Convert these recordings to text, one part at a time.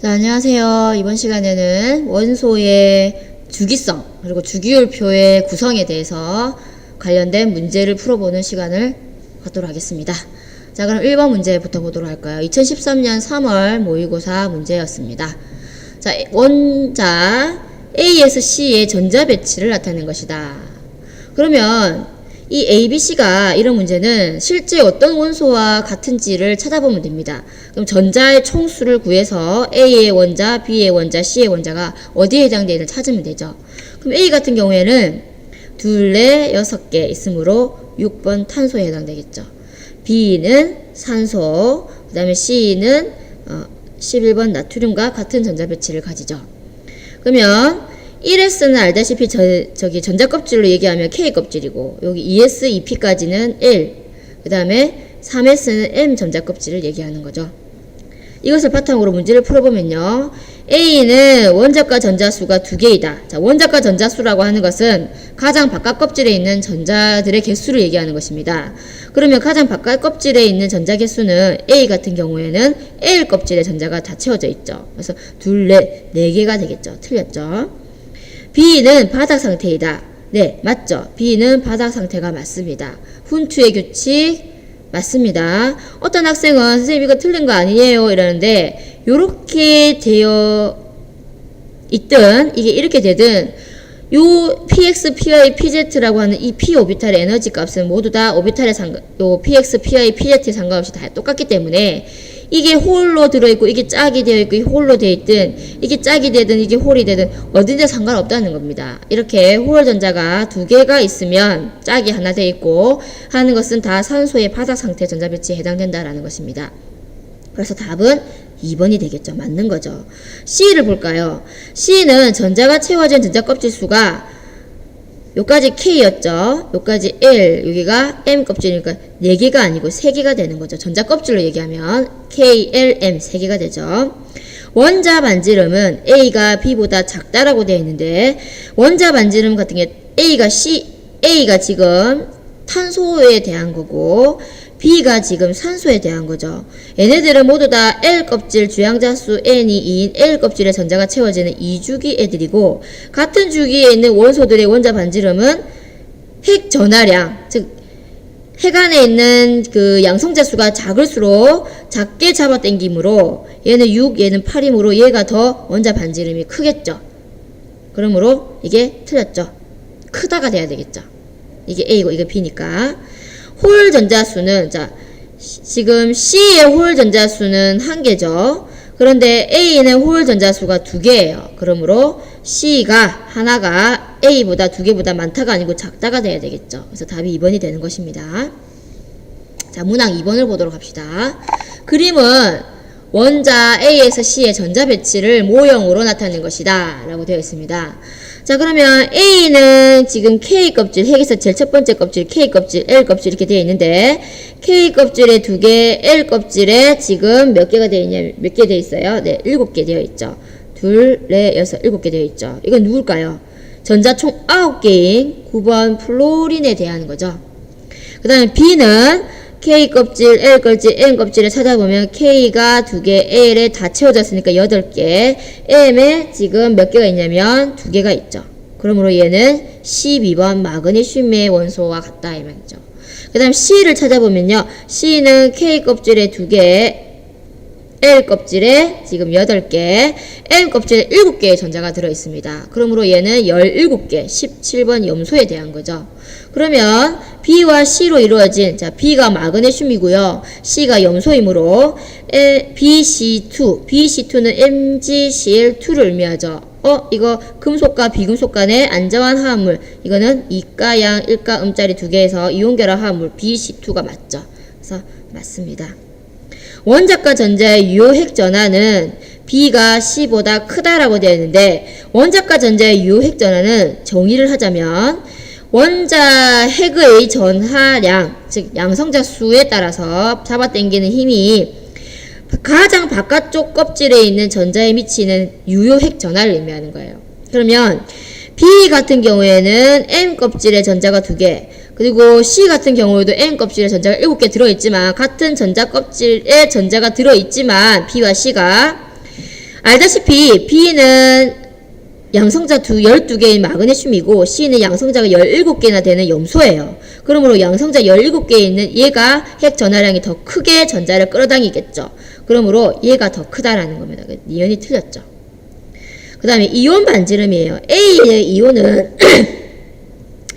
자, 안녕하세요. 이번 시간에는 원소의 주기성 그리고 주기율표의 구성에 대해서 관련된 문제를 풀어보는 시간을 갖도록 하겠습니다. 자, 그럼 1번 문제부터 보도록 할까요? 2013년 3월 모의고사 문제였습니다. 자, 원자 A에서 C의 전자 배치를 나타낸 것이다. 그러면 이 A, B, C가 이런 문제는 실제 어떤 원소와 같은지를 찾아보면 됩니다. 그럼 전자의 총수를 구해서 A의 원자, B의 원자, C의 원자가 어디에 해당되는지 찾으면 되죠. 그럼 A 같은 경우에는 둘, 넷, 여섯 개 있으므로 6번 탄소에 해당되겠죠. B는 산소, 그 다음에 C는 어, 11번 나트륨과 같은 전자 배치를 가지죠. 그러면 1S는 알다시피 저, 저기 전자껍질로 얘기하면 K껍질이고 여기 E ES, EP까지는 L 그 다음에 3S는 M 전자껍질을 얘기하는 거죠. 이것을 바탕으로 문제를 풀어보면요. A는 원자과 전자수가 두 개이다. 자, 원자과 전자수라고 하는 것은 가장 바깥 껍질에 있는 전자들의 개수를 얘기하는 것입니다. 그러면 가장 바깥 껍질에 있는 전자 개수는 A 같은 경우에는 L 껍질에 전자가 다 채워져 있죠. 그래서 둘, 넷, 네 개가 되겠죠. 틀렸죠. B는 바닥 상태이다. 네, 맞죠. B는 바닥 상태가 맞습니다. 훈투의 규칙 맞습니다. 어떤 학생은 선생님 이거 틀린 거 아니에요 이러는데 요렇게 되어 있든 이게 이렇게 되든 요 px, py, pz라고 하는 이 p 오비탈의 에너지 값은 모두 다 오비탈의 상관, 요 px, py, pz에 상관없이 다 똑같기 때문에 이게 홀로 들어있고 이게 짝이 되어 있고 이 홀로 되어 있든 이게 짝이 되든 이게 홀이 되든 어딘지 상관없다는 겁니다. 이렇게 홀 전자가 두 개가 있으면 짝이 하나 되어 있고 하는 것은 다 산소의 바닥 상태 전자 배치에 해당된다라는 것입니다. 그래서 답은 2번이 되겠죠. 맞는 거죠. C를 볼까요? C는 전자가 채워진 전자 껍질 수가 요까지 K였죠. 요까지 L, 여기가 M 껍질이니까 4개가 아니고 3개가 되는 거죠. 전자 껍질로 얘기하면 K, L, M 3개가 되죠. 원자 반지름은 A가 B보다 작다라고 되어 있는데 원자 반지름 같은 게 A가 C, A가 지금 탄소에 대한 거고 B가 지금 산소에 대한 거죠. 얘네들은 모두 다 L 껍질 주양자 수 N이 2인 L 껍질에 전자가 채워지는 2주기 애들이고 같은 주기에 있는 원소들의 원자 반지름은 핵 전하량 즉핵 안에 있는 그 양성자 수가 작을수록 작게 잡아당기므로 얘는 6, 얘는 8이므로 얘가 더 원자 반지름이 크겠죠. 그러므로 이게 틀렸죠. 크다가 돼야 되겠죠. 이게 A고 이게 B니까. 홀 전자수는 자 시- 지금 C의 홀 전자수는 한 개죠. 그런데 A는 홀 전자수가 두 개예요. 그러므로 C가 하나가 A보다 두 개보다 많다가 아니고 작다가 돼야 되겠죠. 그래서 답이 2번이 되는 것입니다. 자, 문항 2번을 보도록 합시다. 그림은 원자 A에서 C의 전자 배치를 모형으로 나타낸 것이다. 라고 되어 있습니다. 자, 그러면 A는 지금 K 껍질, 핵에서 제일 첫 번째 껍질, K 껍질, L 껍질 이렇게 되어 있는데, K 껍질에 두 개, L 껍질에 지금 몇 개가 되어 있냐, 몇 개 되어 있어요? 네, 일곱 개 되어 있죠. 둘, 넷, 여섯, 일곱 개 되어 있죠. 이건 누굴까요? 전자 총 아홉 개인 9번 플로린에 대한 거죠. 그 다음에 B는 K 껍질, L 껍질, M 껍질을 찾아보면 K가 두 개, L에 다 채워졌으니까 여덟 개, M에 지금 몇 개가 있냐면 두 개가 있죠. 그러므로 얘는 12번 마그네슘의 원소와 같다 이 말이죠. 그 다음 C를 찾아보면요. C는 K 껍질에 두 개, L 껍질에 지금 8개, M 껍질에 7개의 전자가 들어있습니다. 그러므로 얘는 17개, 17번 염소에 대한 거죠. 그러면 B와 C로 이루어진, 자, B가 마그네슘이고요. C가 염소이므로 L, BC2, BC2는 MgCl2를 의미하죠. 어, 이거 금속과 비금속 간의 안정한 화합물, 이거는 이가, 양, 일가, 음짜리 두 개에서 이온결합 화합물 BC2가 맞죠. 그래서 맞습니다. 원자과 전자의 유효핵 전하는 B가 C보다 크다라고 되어 있는데 원자과 전자의 유효핵 전하는 정의를 하자면 원자 핵의 전하량 즉 양성자 수에 따라서 잡아당기는 힘이 가장 바깥쪽 껍질에 있는 전자에 미치는 유효핵 전하를 의미하는 거예요. 그러면 B 같은 경우에는 M 껍질에 전자가 두 개, 그리고 C 같은 경우에도 M 껍질에 전자가 일곱 개 들어있지만 같은 전자 껍질에 전자가 들어있지만 B와 C가 알다시피 B는 양성자 두 12개인 마그네슘이고 C는 양성자가 17개나 되는 염소예요. 그러므로 양성자 17개에 있는 얘가 핵 전하량이 더 크게 전자를 끌어당기겠죠. 그러므로 얘가 더 크다라는 겁니다. 그 니은이 틀렸죠. 그 다음에 이온 반지름이에요. A의 이온은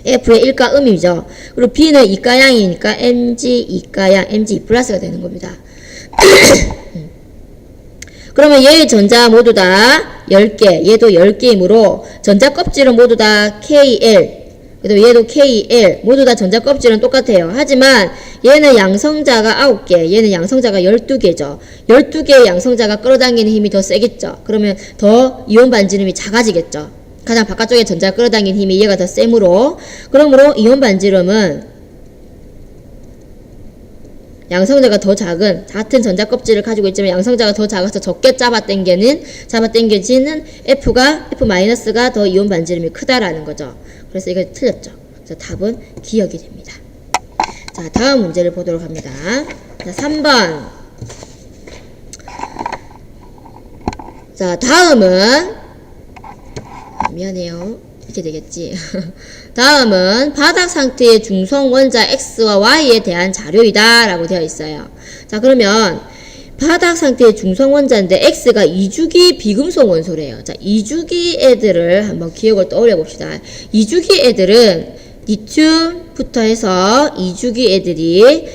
F의 1가 음이죠. 그리고 B는 이가양이니까 Mg 이가양, Mg 플러스가 되는 겁니다. 그러면 얘의 전자 모두 다 10개, 얘도 10개이므로 전자 껍질은 모두 다 KL, 그래도 얘도 KL, 모두 다 전자 껍질은 똑같아요. 하지만 얘는 양성자가 9개, 얘는 양성자가 12개죠. 12개의 양성자가 끌어당기는 힘이 더 세겠죠. 그러면 더 이온 반지름이 작아지겠죠. 가장 바깥쪽에 전자 끌어당기는 힘이 얘가 더 세므로 그러므로 이온 반지름은 양성자가 더 작은 같은 전자 껍질을 가지고 있지만 양성자가 더 작아서 적게 잡아당기는 잡아당겨지는 F가 F-가 더 이온 반지름이 크다라는 거죠. 그래서 이거 틀렸죠. 그래서 답은 기억이 됩니다. 자, 다음 문제를 보도록 합니다. 자, 3번. 자, 다음은 아, 미안해요. 이렇게 되겠지. 다음은 바닥 상태의 중성 원자 X와 Y에 대한 자료이다 라고 되어 있어요. 자 그러면 바닥 상태의 중성 원자인데 X가 이주기 비금속 원소래요. 자 이주기 애들을 한번 기억을 떠올려 봅시다. 이주기 애들은 리튬부터 해서 이주기 애들이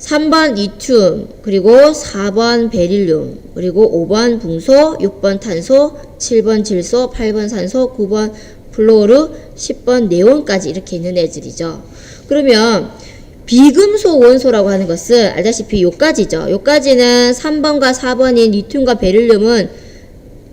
3번 리튬, 그리고 4번 베릴륨, 그리고 5번 붕소, 6번 탄소, 7번 질소, 8번 산소, 9번 플로르, 10번 네온까지 이렇게 있는 애들이죠. 그러면 비금속 원소라고 하는 것은 알다시피 요까지죠. 요까지는 3번과 4번인 리튬과 베릴륨은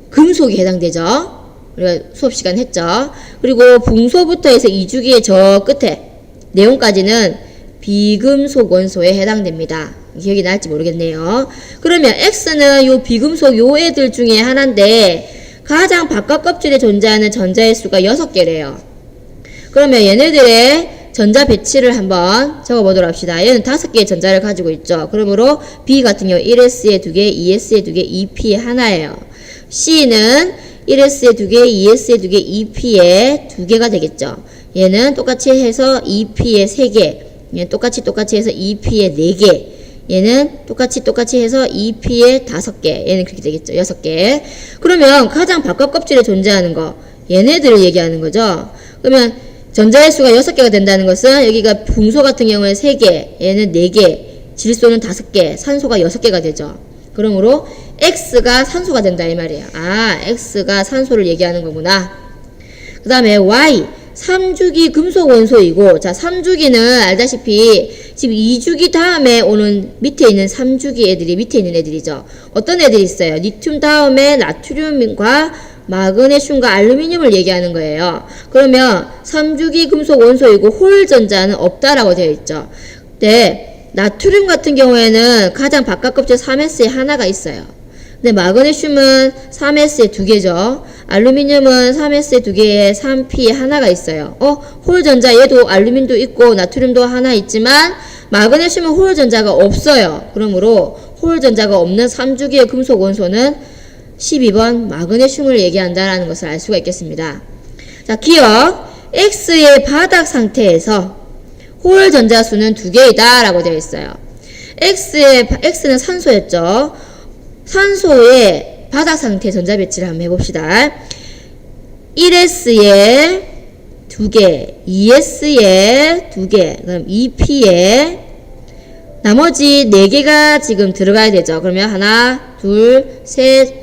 금속이 해당되죠. 우리가 수업 시간 했죠. 그리고 붕소부터 해서 이주기의 저 끝에 네온까지는 비금속 원소에 해당됩니다. 기억이 날지 모르겠네요. 그러면 X는 요 비금속 요 애들 중에 하나인데 가장 바깥 껍질에 존재하는 전자의 수가 6개래요. 그러면 얘네들의 전자 배치를 한번 적어보도록 합시다. 얘는 5개의 전자를 가지고 있죠. 그러므로 B 같은 경우 1S에 2개, 2S에 2개, 2P에 하나예요. C는 1S에 2개, 2S에 2개, 2P에 2개가 되겠죠. 얘는 똑같이 해서 2P에 3개, 얘는 똑같이 똑같이 해서 2P에 4개, 얘는 똑같이 똑같이 해서 2P에 5개, 얘는 그렇게 되겠죠. 6개. 그러면 가장 바깥 껍질에 존재하는 거, 얘네들을 얘기하는 거죠. 그러면 전자의 수가 6개가 된다는 것은 여기가 붕소 같은 경우에 3개, 얘는 4개, 질소는 5개, 산소가 6개가 되죠. 그러므로 X가 산소가 된다 이 말이에요. 아, X가 산소를 얘기하는 거구나. 그 다음에 Y, 3주기 금속 원소이고, 자, 3주기는 알다시피 지금 2주기 다음에 오는 밑에 있는 3주기 애들이 밑에 있는 애들이죠. 어떤 애들이 있어요? 리튬 다음에 나트륨과 마그네슘과 알루미늄을 얘기하는 거예요. 그러면 3주기 금속 원소이고 홀 전자는 없다라고 되어 있죠. 네, 나트륨 같은 경우에는 가장 바깥 껍질 3S에 하나가 있어요. 근데 마그네슘은 3S에 두 개죠. 알루미늄은 3S에 두 개에 3P에 하나가 있어요. 어, 홀 전자 얘도 알루민도 있고 나트륨도 하나 있지만 마그네슘은 홀 전자가 없어요. 그러므로 홀 전자가 없는 3주기의 금속 원소는 12번 마그네슘을 얘기한다라는 것을 알 수가 있겠습니다. 자, 기억. X의 바닥 상태에서 홀 전자 수는 두 개이다 라고 되어 있어요. X의, X는 산소였죠. 산소의 바닥 상태 전자 배치를 한번 해봅시다. 1S에 두 개, 2S에 두 개, 그럼 2P에 나머지 네 개가 지금 들어가야 되죠. 그러면 하나, 둘, 셋,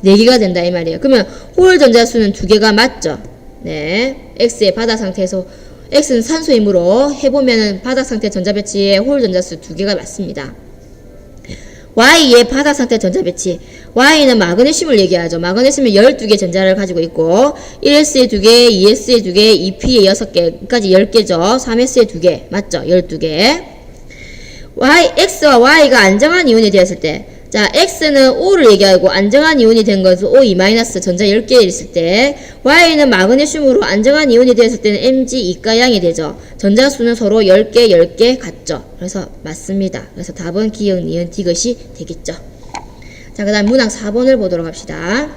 네 개가 된다 이 말이에요. 그러면 홀 전자 수는 두 개가 맞죠. 네, X의 바닥 상태에서 X는 산소이므로 해보면은 바닥 상태 전자 배치에 홀 전자 수두 개가 맞습니다. Y의 바닥 상태 전자 배치. Y는 마그네슘을 얘기하죠. 마그네슘은 12개 전자를 가지고 있고 1S에 2개, 2S에 2개, 2P에 6개까지 10개죠. 3S에 2개. 맞죠? 12개. Y, X와 Y가 안정한 이온이 되었을 때 자, X는 O를 얘기하고 안정한 이온이 된 것은 O2- 전자 10개 있을 때 Y는 마그네슘으로 안정한 이온이 되었을 때는 Mg 이가양이 되죠. 전자 수는 서로 10개, 10개 같죠. 그래서 맞습니다. 그래서 답은 기억, 니은, 디귿이 되겠죠. 자, 그 다음 문항 4번을 보도록 합시다.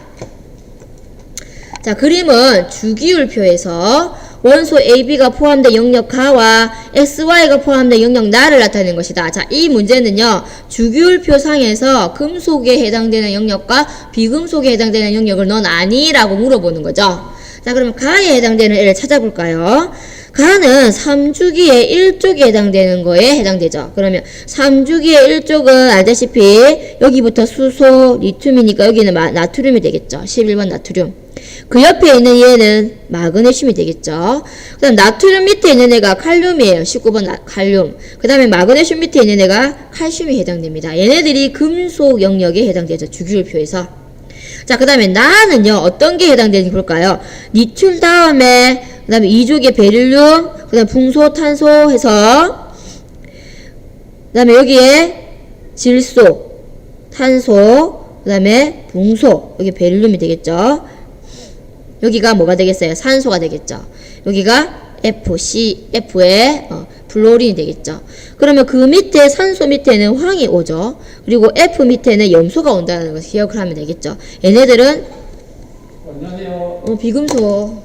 자, 그림은 주기율표에서 원소 AB가 포함된 영역 가와 XY가 포함된 영역 나를 나타내는 것이다. 자, 이 문제는요, 주기율표 상에서 금속에 해당되는 영역과 비금속에 해당되는 영역을 넌 아니라고 물어보는 거죠. 자, 그러면 가에 해당되는 애를 찾아볼까요? 가는 3주기의 1쪽에 해당되는 거에 해당되죠. 그러면 3주기의 1쪽은 알다시피 여기부터 수소, 리튬이니까 여기는 마- 나트륨이 되겠죠. 11번 나트륨. 그 옆에 있는 얘는 마그네슘이 되겠죠. 그 다음 나트륨 밑에 있는 애가 칼륨이에요. 19번 나- 칼륨. 그 다음에 마그네슘 밑에 있는 애가 칼슘이 해당됩니다. 얘네들이 금속 영역에 해당되죠. 주기율표에서. 자, 그 다음에 나는요, 어떤 게 해당되는지 볼까요? 니툴 다음에, 그 다음에 이쪽에 베릴륨, 그 다음에 붕소, 탄소 해서, 그 다음에 여기에 질소, 탄소, 그 다음에 붕소, 여기 베릴륨이 되겠죠? 여기가 뭐가 되겠어요? 산소가 되겠죠? 여기가 FC, F의 어, 플로린이 되겠죠? 그러면 그 밑에 산소 밑에는 황이 오죠? 그리고 F 밑에는 염소가 온다는 것을 기억을 하면 되겠죠? 얘네들은 안녕하세요. 어, 비금속